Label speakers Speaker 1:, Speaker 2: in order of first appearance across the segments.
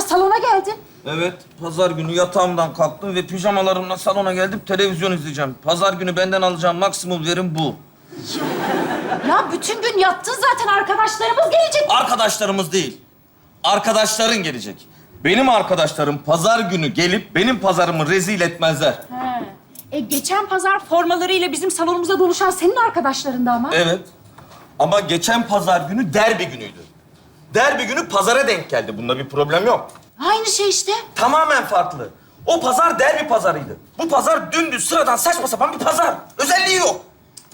Speaker 1: salona geldin.
Speaker 2: Evet, pazar günü yatağımdan kalktım ve pijamalarımla salona geldim. Televizyon izleyeceğim. Pazar günü benden alacağım maksimum verim bu.
Speaker 1: Ya bütün gün yattın zaten arkadaşlarımız gelecek.
Speaker 2: Arkadaşlarımız değil, arkadaşların gelecek. Benim arkadaşlarım pazar günü gelip benim pazarımı rezil etmezler.
Speaker 1: He. E geçen pazar formalarıyla bizim salonumuza doluşan senin arkadaşların da ama.
Speaker 2: Evet. Ama geçen pazar günü derbi günüydü. Derbi günü pazara denk geldi. Bunda bir problem yok.
Speaker 1: Aynı şey işte.
Speaker 2: Tamamen farklı. O pazar derbi pazarıydı. Bu pazar dümdüz sıradan saçma sapan bir pazar. Özelliği yok.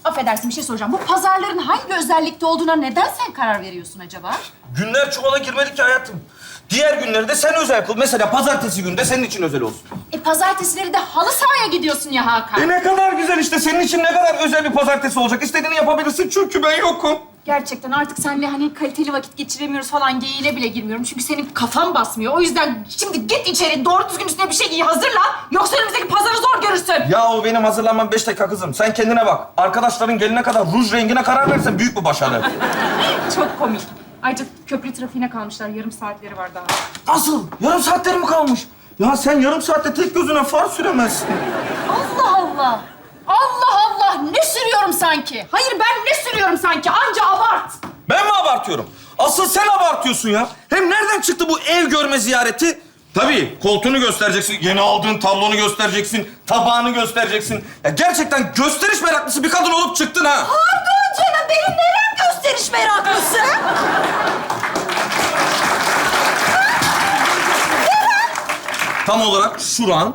Speaker 1: Affedersin bir şey soracağım. Bu pazarların hangi özellikte olduğuna neden sen karar veriyorsun acaba?
Speaker 2: Günler çuvala girmeli ki hayatım. Diğer günleri de sen özel kıl. Mesela pazartesi günü de senin için özel olsun.
Speaker 1: E pazartesileri de halı sahaya gidiyorsun ya Hakan.
Speaker 2: E ne kadar güzel işte. Senin için ne kadar özel bir pazartesi olacak. İstediğini yapabilirsin çünkü ben yokum.
Speaker 1: Gerçekten artık seninle hani kaliteli vakit geçiremiyoruz falan geyiğine bile girmiyorum. Çünkü senin kafan basmıyor. O yüzden şimdi git içeri doğru düzgün üstüne bir şey giy hazırla. Yoksa
Speaker 2: Ya o benim hazırlanmam beş dakika kızım. Sen kendine bak. Arkadaşların gelene kadar ruj rengine karar verirsen büyük bir başarı.
Speaker 1: Çok komik. Ayrıca köprü trafiğine kalmışlar. Yarım saatleri var daha.
Speaker 2: Nasıl? Yarım saatleri mi kalmış? Ya sen yarım saatte tek gözüne far süremezsin.
Speaker 1: Allah Allah. Allah Allah. Ne sürüyorum sanki? Hayır ben ne sürüyorum sanki? Anca abart.
Speaker 2: Ben mi abartıyorum? Asıl sen abartıyorsun ya. Hem nereden çıktı bu ev görme ziyareti? Tabii koltuğunu göstereceksin, yeni aldığın tablonu göstereceksin, tabağını göstereceksin. Ya gerçekten gösteriş meraklısı bir kadın olup çıktın ha.
Speaker 1: Pardon canım. Benim nerem gösteriş meraklısı?
Speaker 2: Tam olarak şuran,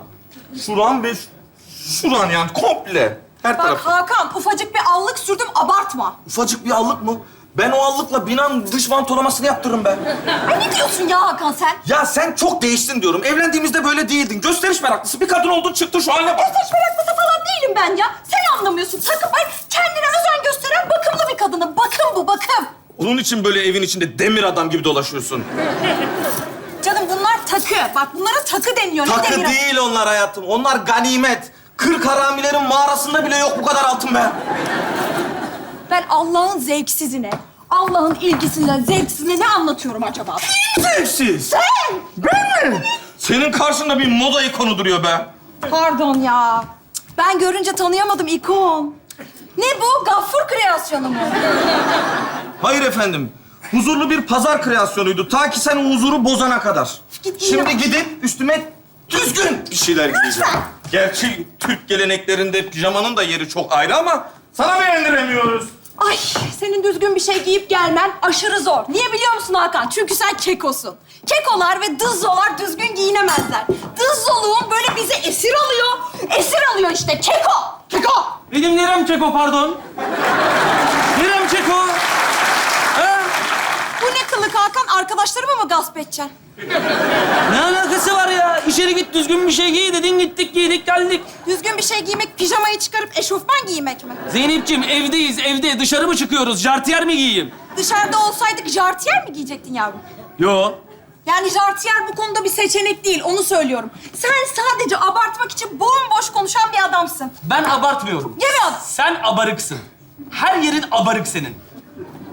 Speaker 2: şuran ve şuran yani komple. Her
Speaker 3: Bak
Speaker 2: tarafı.
Speaker 3: Hakan ufacık bir allık sürdüm abartma.
Speaker 2: Ufacık bir allık mı? Ben o allıkla binanın dış vantolamasını yaptırırım ben.
Speaker 3: Ay ne diyorsun ya Hakan sen?
Speaker 2: Ya sen çok değiştin diyorum. Evlendiğimizde böyle değildin. Gösteriş meraklısı bir kadın oldun çıktın şu haline bak.
Speaker 3: Gösteriş meraklısı falan değilim ben ya. Sen anlamıyorsun. Takım ben kendine özen gösteren bakımlı bir kadınım. Bakım bu bakım.
Speaker 2: Onun için böyle evin içinde demir adam gibi dolaşıyorsun.
Speaker 3: Canım bunlar takı. Bak bunlara takı deniyor. ne
Speaker 2: Takı
Speaker 3: demir-
Speaker 2: değil onlar hayatım. Onlar ganimet. Kırk haramilerin mağarasında bile yok bu kadar altın be.
Speaker 3: Ben Allah'ın zevksizine, Allah'ın ilgisinden zevksizine ne anlatıyorum acaba?
Speaker 2: Zevksiz. Sen! Ben mi? Senin karşında bir moda ikonu duruyor be.
Speaker 3: Pardon ya. Ben görünce tanıyamadım ikon. Ne bu? Gaffur kreasyonu mu?
Speaker 2: Hayır efendim. Huzurlu bir pazar kreasyonuydu. Ta ki sen o huzuru bozana kadar.
Speaker 3: Git
Speaker 2: Şimdi
Speaker 3: ya.
Speaker 2: gidip üstüme düzgün bir şeyler giyeceğim. Gerçi Türk geleneklerinde pijamanın da yeri çok ayrı ama sana beğendiremiyoruz.
Speaker 3: Ay senin düzgün bir şey giyip gelmen aşırı zor. Niye biliyor musun Hakan? Çünkü sen kekosun. Kekolar ve dızzolar düzgün giyinemezler. Dızzoluğun böyle bizi esir alıyor. Esir alıyor işte. Keko. Keko.
Speaker 4: Benim nerem Çeko pardon? Nerem Çeko? Ha?
Speaker 3: Bu ne kılık Hakan? Arkadaşlarımı mı gasp edeceksin?
Speaker 4: Ne alakası var düzgün bir şey giy dedin gittik giydik geldik.
Speaker 3: Düzgün bir şey giymek, pijamayı çıkarıp eşofman giymek mi?
Speaker 4: Zeynep'ciğim evdeyiz evde dışarı mı çıkıyoruz? Jartiyer mi giyeyim?
Speaker 3: Dışarıda olsaydık jartiyer mi giyecektin yavrum?
Speaker 4: Yo.
Speaker 3: Yani jartiyer bu konuda bir seçenek değil, onu söylüyorum. Sen sadece abartmak için bomboş konuşan bir adamsın.
Speaker 4: Ben abartmıyorum.
Speaker 3: Biraz.
Speaker 4: Sen abarıksın. Her yerin abarık senin.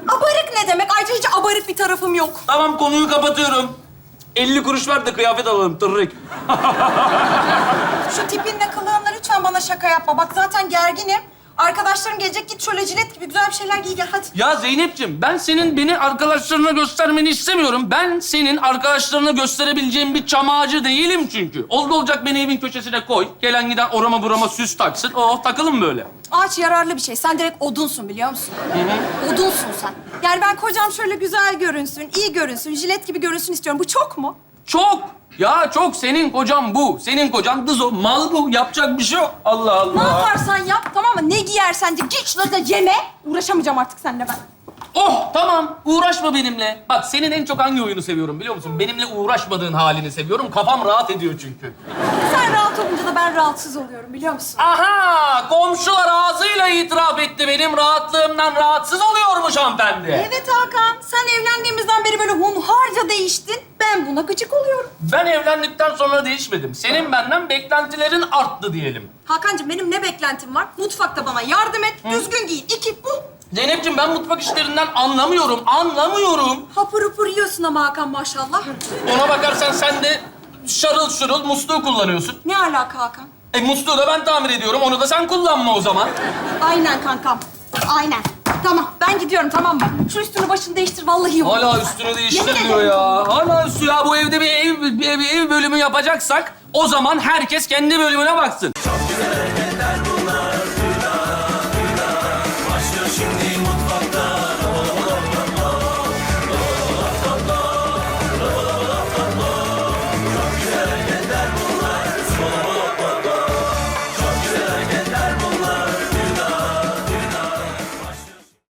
Speaker 3: Abarık ne demek? Ayrıca hiç abarık bir tarafım yok.
Speaker 4: Tamam konuyu kapatıyorum. 50 kuruş ver de kıyafet alalım tırrık.
Speaker 3: Şu tipinle kılığınla lütfen bana şaka yapma. Bak zaten gerginim. Arkadaşlarım gelecek, git şöyle cilet gibi güzel bir şeyler giy gel hadi.
Speaker 4: Ya Zeynep'ciğim ben senin beni arkadaşlarına göstermeni istemiyorum. Ben senin arkadaşlarına gösterebileceğim bir çam ağacı değilim çünkü. Oldu olacak beni evin köşesine koy. Gelen giden orama burama süs taksın. Oh takılın böyle.
Speaker 3: Ağaç yararlı bir şey. Sen direkt odunsun biliyor musun? Odunsun sen. Yani ben kocam şöyle güzel görünsün, iyi görünsün, jilet gibi görünsün istiyorum. Bu çok mu?
Speaker 4: Çok. Ya çok. Senin kocan bu. Senin kocan dızo. Mal bu. Yapacak bir şey yok. Allah Allah.
Speaker 3: Ne yaparsan yap tamam mı? Ne giyersen de git şurada yeme. Uğraşamayacağım artık seninle ben.
Speaker 4: Oh tamam. Uğraşma benimle. Bak senin en çok hangi oyunu seviyorum biliyor musun? Benimle uğraşmadığın halini seviyorum. Kafam rahat ediyor çünkü.
Speaker 3: Sen rahat olunca da rahatsız oluyorum biliyor musun?
Speaker 4: Aha! Komşular ağzıyla itiraf etti. Benim rahatlığımdan rahatsız oluyormuş hanımefendi.
Speaker 3: Evet Hakan, sen evlendiğimizden beri böyle hunharca değiştin. Ben buna gıcık oluyorum.
Speaker 4: Ben evlendikten sonra değişmedim. Senin benden beklentilerin arttı diyelim.
Speaker 3: Hakan'cığım benim ne beklentim var? Mutfakta bana yardım et, düzgün giyin. İki, bu.
Speaker 4: Zeynep'ciğim ben mutfak işlerinden anlamıyorum, anlamıyorum.
Speaker 3: Hapur hapur yiyorsun ama Hakan maşallah.
Speaker 4: Ona bakarsan sen de şarıl şırıl musluğu kullanıyorsun.
Speaker 3: Ne alaka Hakan?
Speaker 4: E musluğu da ben tamir ediyorum, onu da sen kullanma o zaman.
Speaker 3: Aynen kankam. Aynen. Tamam ben gidiyorum tamam mı? Şu üstünü başını değiştir vallahi yok.
Speaker 4: Hala üstünü değiştir
Speaker 3: Yemin
Speaker 4: diyor
Speaker 3: ederim.
Speaker 4: ya. Hala üstü ya. Bu evde bir ev, bir, bir ev bölümü yapacaksak o zaman herkes kendi bölümüne baksın.